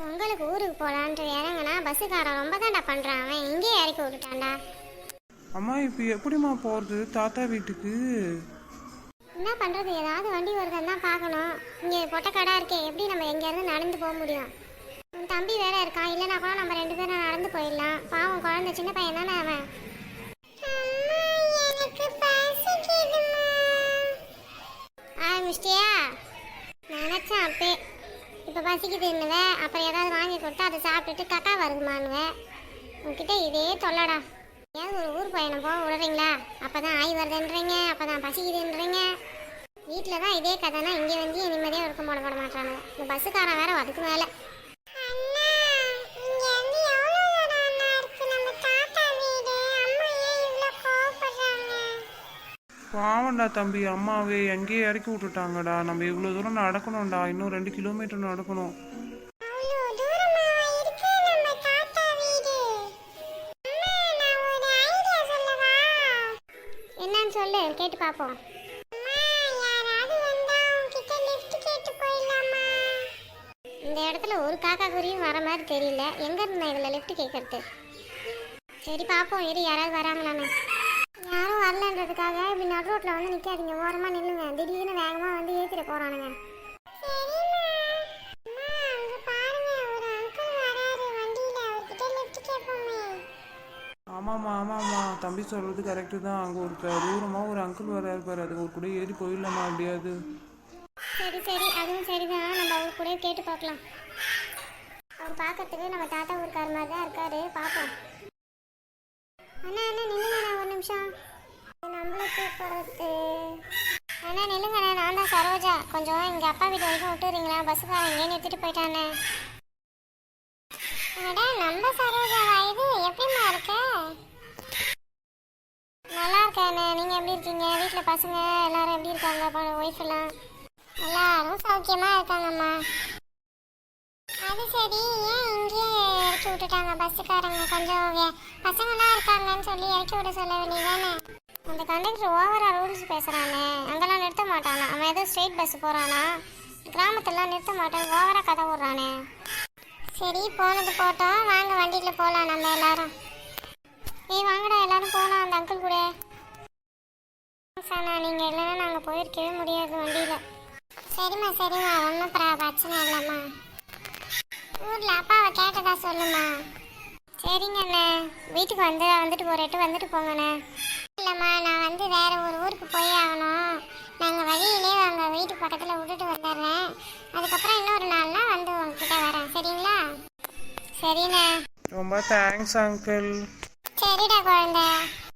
பொங்கலுக்கு ஊருக்கு போகலான்ட்டு இறங்குனா பஸ்ஸுக்காரன் ரொம்ப தான்டா பண்ணுறான் அவன் இங்கேயே இறக்கி விட்டுட்டான்டா. அம்மா இப்போ எப்படிம்மா போகிறது தாத்தா வீட்டுக்கு. என்ன பண்ணுறது ஏதாவது வண்டி வருதுன்னு தான் பார்க்கணும். இங்கே பொட்டக்கடா இருக்கே. எப்படி நம்ம எங்கேருந்து நடந்து போக முடியும்? உன் தம்பி வேற இருக்கான். இல்லைனா கூட நம்ம ரெண்டு பேரும் நடந்து போயிடலாம். பாவம் குழந்தை சின்ன பையன் தானே அவன். இப்போ பசிக்குதுன்னுவேன் அப்புறம் ஏதாவது வாங்கி கொடுத்தா அதை சாப்பிட்டுட்டு கக்கா வருதுமானுவேன் உங்ககிட்ட இதே தொல்லடா. ஏதாவது ஒரு ஊர் பயணம் போக விடுறீங்களா? அப்பதான் ஆய் வருதுன்றீங்க அப்பதான் பசிக்குதுன்றீங்க. வீட்டில் தான் இதே கதைனா இங்கே வந்து நிம்மதியாக இருக்க போட போட இந்த பஸ்ஸுக்காரன் வேறு அதுக்கு மேலே. பாவம்டா தம்பி அம்மாவே எங்கேயே இறக்கி விட்டுட்டாங்கடா. நம்ம இவ்வளோ தூரம் நடக்கணும்டா. இன்னும் ரெண்டு கிலோமீட்டர் நடக்கணும். என்னன்னு சொல்லு கேட்டு பார்ப்போம் இந்த இடத்துல ஒரு காக்கா குருவியும் வர மாதிரி தெரியல. எங்க இருந்தா இதுல லிஃப்ட் கேட்கறது சரி பார்ப்போம் இரு யாராவது வராங்களான்னு. வரலன்றதுக்காக இப்படி நடு ரோட்ல வந்து நிக்காதீங்க. ஓரமா நில்லுங்க. திடீர்னு வேகமா வந்து ஏத்திட போறானுங்க. ஆமாம்மா ஆமாம்மா. தம்பி சொல்கிறது கரெக்டு தான். அங்கே ஒரு க- தூரமா ஒரு அங்கிள் வராரு பாரு. அது ஒரு கூட ஏறி போயிடலாமா அப்படியாது சரி சரி. அதுவும் சரிதான். நம்ம அவர் கூட கேட்டு பார்க்கலாம். அவர் பார்க்கறதுக்கு நம்ம தாத்தா ஊருக்கார மாதிரி தான் இருக்காரு. பார்ப்போம். அண்ணா அண்ணா நில்லுங்கண்ணா. ஒரு நிமிஷம். நம்மள கூப்பிடுறது அண்ணா நில்லுங்கண்ணா. நான் தான் சரோஜா. கொஞ்சம் எங்கள் அப்பா வீட்டு வரைக்கும் விட்டுறீங்களா? பஸ்ஸுக்காரன் இங்கே நிறுத்திட்டு போயிட்டானே. அடா நம்ம சரோஜாவா இது எப்படிம்மா இருக்க? நல்லா இருக்கேண்ணே நீங்கள் எப்படி இருக்கீங்க? வீட்டில் பசங்க எல்லாரும் எப்படி இருக்காங்க? ஒய்ஃப் எல்லாம்? எல்லாரும் சௌக்கியமாக இருக்காங்கம்மா. அது சரி. ஏன் இங்கே இறக்கி விட்டுட்டாங்க? பஸ்ஸுக்காரங்க கொஞ்சம் பசங்களாம் இருக்காங்கன்னு சொல்லி இறக்கி விட சொல்ல வேண்டியதானே அந்த கண்டக்டர் ஓவரா ரூல்ஸ் பேசுகிறானே அங்கெல்லாம் நிறுத்த மாட்டானா? அவன் ஏதோ ஸ்ட்ரெயிட் பஸ் போகிறானா கிராமத்துலாம் நிறுத்த மாட்டான். ஓவரா கதை விடுறானே. சரி போனது போட்டோம். வாங்க வண்டியில் போகலாம் நம்ம எல்லாரும். ஏய் வாங்கடா எல்லாரும் போகலாம் அந்த அங்கிள் கூட. சாண்ணா நீங்கள் இல்லைன்னா நாங்கள் போயிருக்கவே முடியாது வண்டியில். சரிம்மா சரிம்மா. ஒன்றும் பிரச்சனை இல்லைம்மா. ஊரில் அப்பாவை கேட்டதா சொல்லுமா சரிங்கண்ணே வீட்டுக்கு வந்து வந்துட்டு போகிறேட்டு வந்துட்டு போங்கண்ணே இல்லைம்மா நான் வந்து வேற ஒரு ஊருக்கு போய் ஆகணும். நாங்கள் வழியிலே அங்கே வீட்டுக்கு பக்கத்தில் விட்டுட்டு வந்துடுறேன். அதுக்கப்புறம் இன்னொரு நாள்னா வந்து உங்ககிட்ட வரேன். சரிங்களா? சரிண்ணே. ரொம்ப தேங்க்ஸ் அங்கிள் சரிடா குழந்தை.